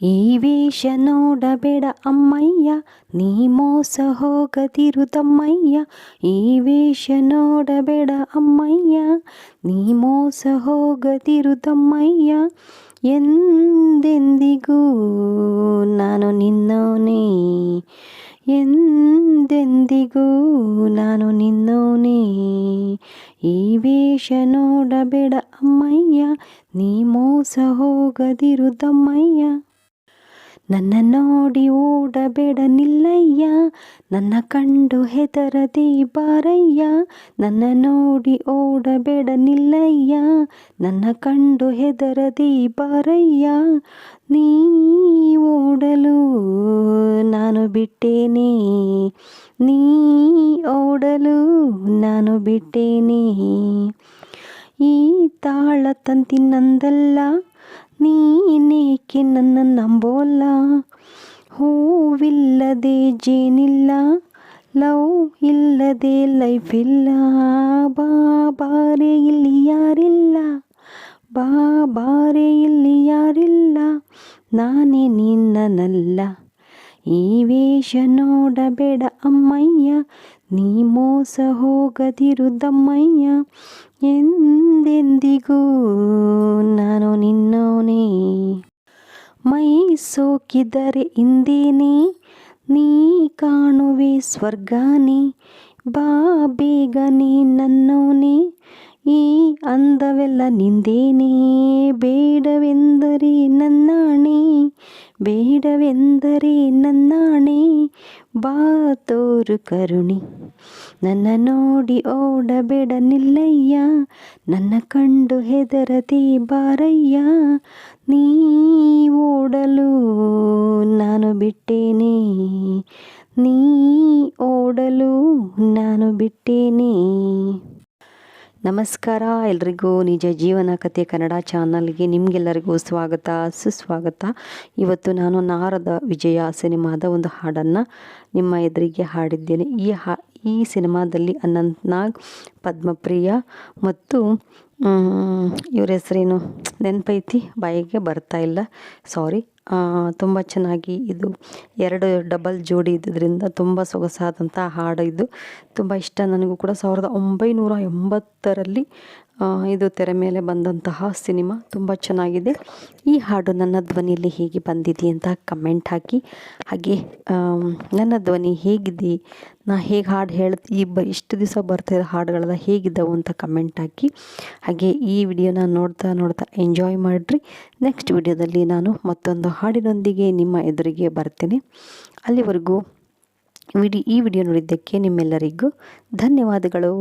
ಈ ವೇಷ ನೋಡಬೇಡ ಅಮ್ಮಯ್ಯ ನೀ ಮೋಸ ಹೋಗದಿರು ತಮ್ಮಯ್ಯ ಈ ವೇಷ ನೋಡಬೇಡ ಅಮ್ಮಯ್ಯ ನೀ ಮೋಸ ಹೋಗದಿರು ತಮ್ಮಯ್ಯ ಎಂದೆಂದಿಗೂ ನಾನು ನಿನ್ನವನೇ ಎಂದೆಂದಿಗೂ ನಾನು ನಿನ್ನವನೇ ಈ ವೇಷ ನೋಡಬೇಡ ಅಮ್ಮಯ್ಯ ನೀ ಮೋಸ ಹೋಗದಿರು ತಮ್ಮಯ್ಯ ನನ್ನ ನೋಡಿ ಓಡಬೇಡ ನಿಲ್ಲಯ್ಯ ನನ್ನ ಕಂಡು ಹೆದರದಿ ಬಾರಯ್ಯ, ನನ್ನ ನೋಡಿ ಓಡಬೇಡ ನಿಲ್ಲಯ್ಯ ನನ್ನ ಕಂಡು ಹೆದರದಿ ಬಾರಯ್ಯ. ನೀ ಓಡಲು ನಾನು ಬಿಟ್ಟೇನೆ, ನೀ ಓಡಲು ನಾನು ಬಿಟ್ಟೇನೆ. ಈ ತಾಳ ತಂತಿ ನಂದಲ್ಲ ನೀನೇಕೆ ನನ್ನ ನಂಬೋಲ್ಲ ಹೂವಿಲ್ಲದೆ ಜೇನಿಲ್ಲ ಲವ್ ಇಲ್ಲದೆ ಲೈಫ್ ಇಲ್ಲ ಬಾ ಬಾರೆ ಇಲ್ಲಿ ಯಾರಿಲ್ಲ ಬಾ ಬಾರೆ ಇಲ್ಲಿ ಯಾರಿಲ್ಲ ನಾನೇ ನಿನ್ನನಲ್ಲ ಈ ವೇಷ ನೋಡಬೇಡ ಅಮ್ಮಯ್ಯ ನೀ ಮೋಸ ಹೋಗದಿರು ದಮ್ಮಯ್ಯ ಎಂದೆಂದಿಗೂ ನಾನು ನಿನ್ನೋನೇ ಮೈ ಸೋಕಿದರೆ ಇಂದೇನೆ, ನೀ ಕಾಣುವೆ ಸ್ವರ್ಗಾನಿ, ಬಾ ಬೇಗನೆ ನನ್ನೋನೆ ಈ ಅಂದವೆಲ್ಲ ನಿಂದೇನೆ, ಬೇಡವೆಂದರೆ ನನ್ನಾಣೆ ಬೇಡವೆಂದರೆ ನನ್ನಾಣೆ, ಬಾ ತೋರು ಕರುಣಿ, ನನ್ನ ನೋಡಿ ಓಡಬೇಡ ನಿಲ್ಲಯ್ಯ ನನ್ನ ಕಂಡು ಹೆದರದೆ ಬಾರಯ್ಯ ನೀ ಓಡಲು ನಾನು ಬಿಟ್ಟೇನೆ. ನಮಸ್ಕಾರ ಎಲ್ರಿಗೂ. ನಿಜ ಜೀವನ ಕಥೆ ಕನ್ನಡ ಚಾನಲ್ಗೆ ನಿಮಗೆಲ್ಲರಿಗೂ ಸ್ವಾಗತ, ಸುಸ್ವಾಗತ. ಇವತ್ತು ನಾನು ನಾರದ ವಿಜಯ ಸಿನಿಮಾದ ಒಂದು ಹಾಡನ್ನು ನಿಮ್ಮ ಎದುರಿಗೆ ಹಾಡಿದ್ದೇನೆ. ಈ ಹಾ, ಈ ಸಿನಿಮಾದಲ್ಲಿ ಅನಂತ್ ನಾಗ್ ಪದ್ಮಪ್ರಿಯ ಮತ್ತು ಇವ್ರ ಹೆಸರೇನು? ನೆನಪೈತಿ? ಬಾಯಿಗೆ ಬರ್ತಾ ಇಲ್ಲ. ಸಾರಿ ತುಂಬ ಚೆನ್ನಾಗಿ ಇದು ಎರಡು ಡಬಲ್ ಜೋಡಿ ಇದ್ದಿದ್ದರಿಂದ ತುಂಬ ಸೊಗಸಾದಂಥ ಹಾಡು ಇದು. ತುಂಬ ಇಷ್ಟ. ನನಗೂ ಕೂಡ ಸಾವಿರದ ಒಂಬೈನೂರ ಎಂಬತ್ತರಲ್ಲಿ ಇದು ತೆರೆ ಮೇಲೆ ಬಂದಂತಹ ಸಿನಿಮಾ ತುಂಬ ಚೆನ್ನಾಗಿದೆ. ಈ ಹಾಡು ನನ್ನ ಧ್ವನಿಯಲ್ಲಿ ಹೇಗೆ ಬಂದಿದೆ ಅಂತ ಕಮೆಂಟ್ ಹಾಕಿ. ಹಾಗೆ ನನ್ನ ಧ್ವನಿ ಹೇಗಿದೆ? ನಾ ಹೇಗೆ ಹಾಡು ಹೇಳ, ಈ ಬ, ಇಷ್ಟು ದಿವಸ ಬರ್ತಿರೋ ಹಾಡುಗಳೆಲ್ಲ ಹೇಗಿದ್ದವು ಅಂತ ಕಮೆಂಟ್ ಹಾಕಿ. ಹಾಗೆ ಈ ವಿಡಿಯೋನ ನೋಡ್ತಾ ನೋಡ್ತಾ ಎಂಜಾಯ್ ಮಾಡಿರಿ. ನೆಕ್ಸ್ಟ್ ವಿಡಿಯೋದಲ್ಲಿ ನಾನು ಮತ್ತೊಂದು ಹಾಡಿನೊಂದಿಗೆ ನಿಮ್ಮ ಎದುರಿಗೆ ಬರ್ತೇನೆ. ಅಲ್ಲಿವರೆಗೂ ವಿಡಿ, ಈ ವಿಡಿಯೋ ನೋಡಿದ್ದಕ್ಕೆ ನಿಮ್ಮೆಲ್ಲರಿಗೂ ಧನ್ಯವಾದಗಳು.